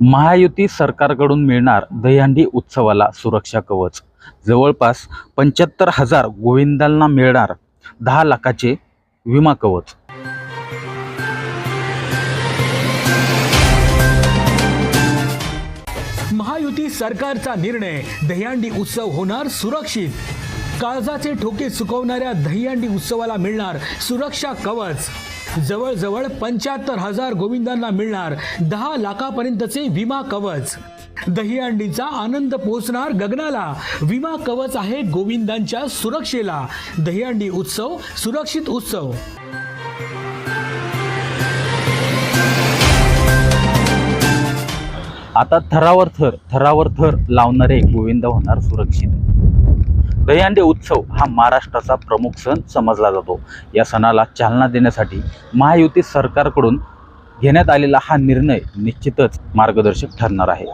महायुती सरकारकडून मिळणार दहीहंडी उत्सवाला सुरक्षा कवच. जवळपास पंच्याहत्तर हजार गोविंदांना मिळणार दहा लाखाचे विमा कवच. महायुती सरकारचा निर्णय दहीहंडी उत्सव होणार सुरक्षित. काळजाचे ठोके चुकवणाऱ्या दहीहंडी उत्सवाला मिळणार सुरक्षा कवच. जवळजवळ पंच्याहत्तर हजार गोविंदांना मिळणार दहा लाखापर्यंतचे विमा कवच. दहीहंडीचा आनंद पोहोचणार गगनाला. विमा कवच आहे गोविंदांच्या सुरक्षेला. दहीहंडी उत्सव सुरक्षित उत्सव. आता थरावर थर थरावर थर लावणारे गोविंद होणार सुरक्षित. दहीहंडी उत्सव हा महाराष्ट्राचा प्रमुख सण समजला जातो. या सणाला चालना देण्यासाठी महायुती सरकारकडून घेण्यात आलेला हा निर्णय निश्चितच मार्गदर्शक ठरणार आहे.